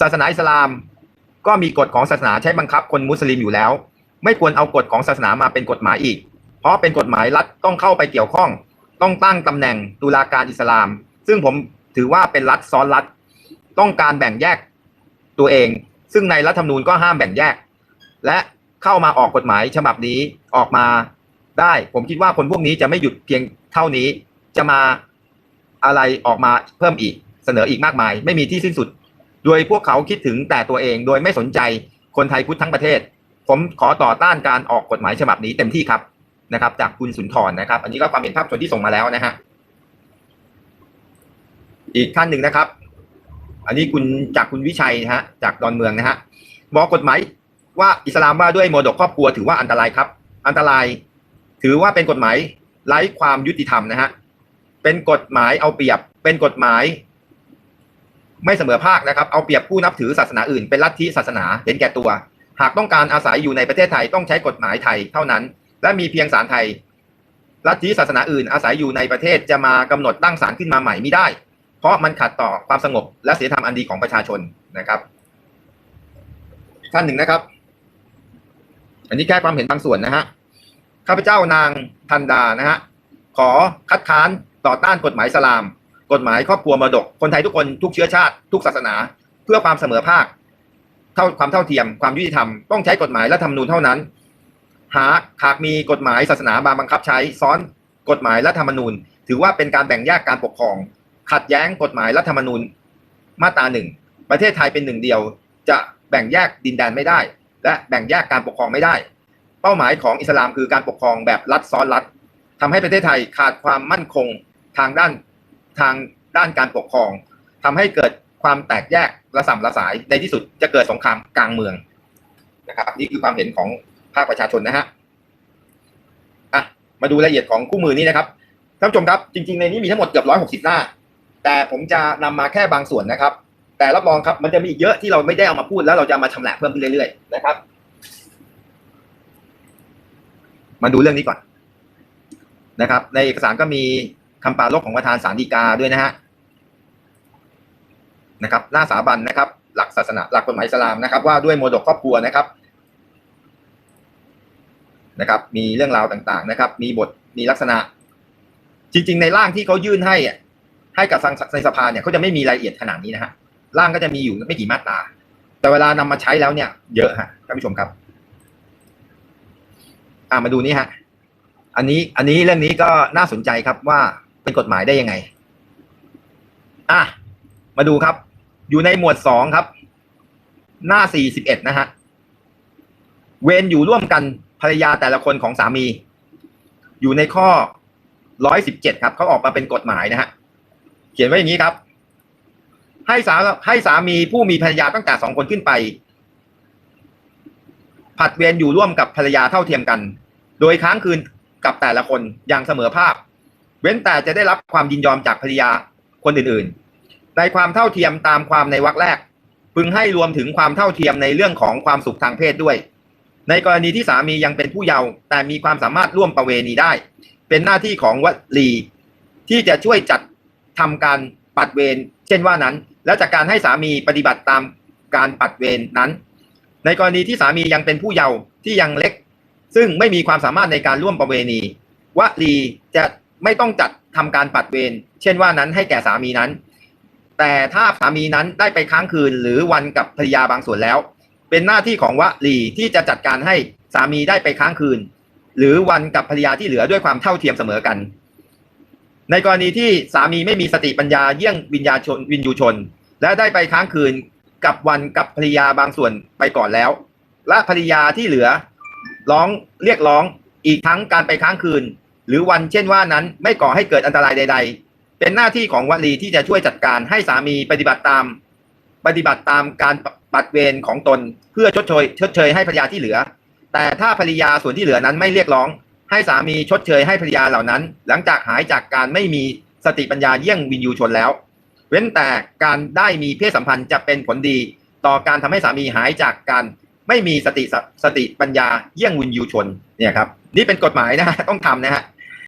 ศาสนาอิสลาม ก็มีกฎของศาสนาใช้บังคับคนมุสลิมอยู่แล้ว ไม่ควรเอากฎของศาสนามาเป็นกฎหมายอีก เพราะเป็นกฎหมายรัฐต้องเข้าไปเกี่ยวข้อง ต้องตั้งตำแหน่งตุลาการอิสลาม ซึ่งผมถือว่าเป็นรัฐซ้อนรัฐ ต้องการแบ่งแยกตัวเอง ซึ่งในรัฐธรรมนูญก็ห้ามแบ่งแยก และเข้ามาออกกฎหมายฉบับนี้ออกมาได้ ผมคิดว่าคนพวกนี้จะไม่หยุดเพียงเท่านี้ จะมาอะไรออกมาเพิ่มอีกเสนออีกมากมาย ไม่มีที่สิ้นสุด โดยพวกเขาคิดถึงแต่ตัวเองโดยไม่สนใจคนไทยพุทธทั้งประเทศ ผมขอต่อต้านการออกกฎหมายฉบับนี้เต็มที่ครับนะครับ จากคุณสุนทรนะครับ อันนี้ก็ความเห็นภาพส่วนที่ส่งมาแล้วนะฮะอีกท่านหนึ่งนะครับ อันนี้คุณจากคุณวิชัยนะฮะจากดอนเมืองนะฮะบอกกฎหมายว่าอิสลามว่าด้วยโมดกครอบครัวถือว่าอันตรายครับ อันตราย ถือว่าเป็นกฎหมายไร้ความยุติธรรมนะฮะเป็นกฎหมายเอาเปรียบ เป็นกฎหมาย ไม่เสมอภาคนะครับ เอาเปรียบผู้นับถือศาสนาอื่น เป็นลัทธิศาสนาเห็นแก่ตัว หากต้องการอาศัยอยู่ในประเทศไทยต้องใช้กฎหมายไทยเท่านั้น และมีเพียงศาลไทย ลัทธิศาสนาอื่น อาศัยอยู่ในประเทศจะมากำหนดตั้งศาลขึ้นมาใหม่ไม่ได้ เพราะมันขัดต่อความสงบและศีลธรรมอันดีของประชาชนนะครับท่านหนึ่งนะครับ อันนี้แค่ความเห็นบางส่วนนะฮะข้าพเจ้านางธันดานะฮะขอคัดค้านต่อต้านกฎหมายสลาม กฎหมายครอบครัวมรดก คนไทยทุกคนทุกเชื้อชาติ ทุกศาสนา เพื่อความเสมอภาค เท่าความเท่าเทียมความยุติธรรมต้องใช้กฎหมายและธรรมนูญเท่านั้น หากหากมีกฎหมายศาสนาบาบังคับใช้ซ้อนกฎหมายและธรรมนูญ ถือว่าเป็นการแบ่งแยกการปกครอง ขัดแย้งกฎหมายรัฐธรรมนูญมาตราหนึ่งประเทศไทยเป็นหนึ่งเดียว จะแบ่งแยกดินแดนไม่ได้ และแบ่งแยกการปกครองไม่ได้ เป้าหมายของอิสลามคือการปกครองแบบรัฐซ้อนรัฐทำให้ประเทศไทยขาดความมั่นคงทางด้าน ทางด้านการปกครองทำให้เกิดความแตกแยกระส่ำระสายในที่สุดจะเกิดสงครามกลางเมืองนะครับ นี่คือความเห็นของภาคประชาชนนะฮะอะมาดูรายละเอียดของคู่มือนี้นะครับท่านผู้ชมครับ จริงๆในนี้มีทั้งหมดเกือบร้อยหกสิบหน้า แต่ผมจะนำมาแค่บางส่วนนะครับ แต่รับรองครับมันจะมีอีกเยอะที่เราไม่ได้เอามาพูดแล้วเราจะมาชำแหละเพิ่มขึ้นเรื่อยๆนะครับ มาดูเรื่องนี้ก่อนนะครับ ในเอกสารก็มี คำปรารภของประธานศาลฎีกาด้วยนะฮะนะครับหน้าสาบันนะครับ หลักศาสนาหลักกฎหมายอิสลามนะครับ ว่าด้วยโมดกครอบครัวนะครับนะครับ มีเรื่องราวต่างๆนะครับ มีบทมีลักษณะ จริง ๆ ในร่างที่เขายื่นให้ให้กับในสภาเนี่ยเขาจะไม่มีรายละเอียดขนาดนี้นะฮะร่างก็จะมีอยู่ไม่กี่มาตราแต่เวลานำมาใช้แล้วเนี่ย เยอะฮะท่านผู้ชมครับอ่ามาดูนี่ฮะ อันนี้อันนี้เรื่องนี้ก็น่าสนใจครับว่า เป็นกฎหมายได้ยังไง อะ มาดูครับ อยู่ในหมวดสองครับ หน้าสี่สิบเอ็ดนะฮะ เวรอยู่ร่วมกันภรรยาแต่ละคนของสามี อยู่ในข้อร้อยสิบเจ็ดครับ เขาออกมาเป็นกฎหมายนะฮะ เขียนไว้อย่างนี้ครับ ให้สาให้สามีผู้มีภรรยาตั้งแต่สองคนขึ้นไป ผัดเวรอยู่ร่วมกับภรรยาเท่าเทียมกัน โดยค้างคืนกับแต่ละคนอย่างเสมอภาค เว้นแต่จะได้รับความยินยอมจากภรรยาคนอื่นๆ ในความเท่าเทียมตามความในวรรคแรก พึงให้รวมถึงความเท่าเทียมในเรื่องของความสุขทางเพศด้วย ในกรณีที่สามียังเป็นผู้เยาว์แต่มีความสามารถร่วมประเวณีได้ เป็นหน้าที่ของวลีที่จะช่วยจัดทำการปัดเวรเช่นว่านั้น และจากการให้สามีปฏิบัติตามการปัดเวรนั้น ในกรณีที่สามียังเป็นผู้เยาว์ที่ยังเล็ก ซึ่งไม่มีความสามารถในการร่วมประเวณีวลีจะ ไม่ต้องจัดทำการปัดเวรเช่นว่านั้นให้แก่สามีนั้น แต่ถ้าสามีนั้นได้ไปค้างคืนหรือวันกับภรรยาบางส่วนแล้ว เป็นหน้าที่ของวลีที่จะจัดการให้สามีได้ไปค้างคืน หรือวันกับภรรยาที่เหลือด้วยความเท่าเทียมเสมอกัน ในกรณีที่สามีไม่มีสติปัญญาเยี่ยงวิญญาชนวินยูชน และได้ไปค้างคืนกับวันกับภรรยาบางส่วนไปก่อนแล้ว และภรรยาที่เหลือร้องเรียกร้องอีกทั้งการไปค้างคืน หรือวันเช่นว่านั้นไม่ก่อให้เกิดอันตรายใด ๆ เป็นหน้าที่ของวลีที่จะช่วยจัดการให้สามีปฏิบัติตาม ปฏิบัติตามการปัดเวรของตนเพื่อชดเชยชดเชยให้ภรรยาที่เหลือ แต่ถ้าภรรยาส่วนที่เหลือนั้นไม่เรียกร้อง ให้สามีชดเชยให้ภรรยาเหล่านั้น หลังจากหายจากการไม่มีสติปัญญาเยี่ยงวินยูชนแล้ว เว้นแต่การได้มีเพศสัมพันธ์จะเป็นผลดี ต่อการทำให้สามีหายจากการไม่มีสติสสติปัญญาเยี่ยงวินยูชนเนี่ยครับ นี่เป็นกฎหมายนะฮะต้องทำนะฮะ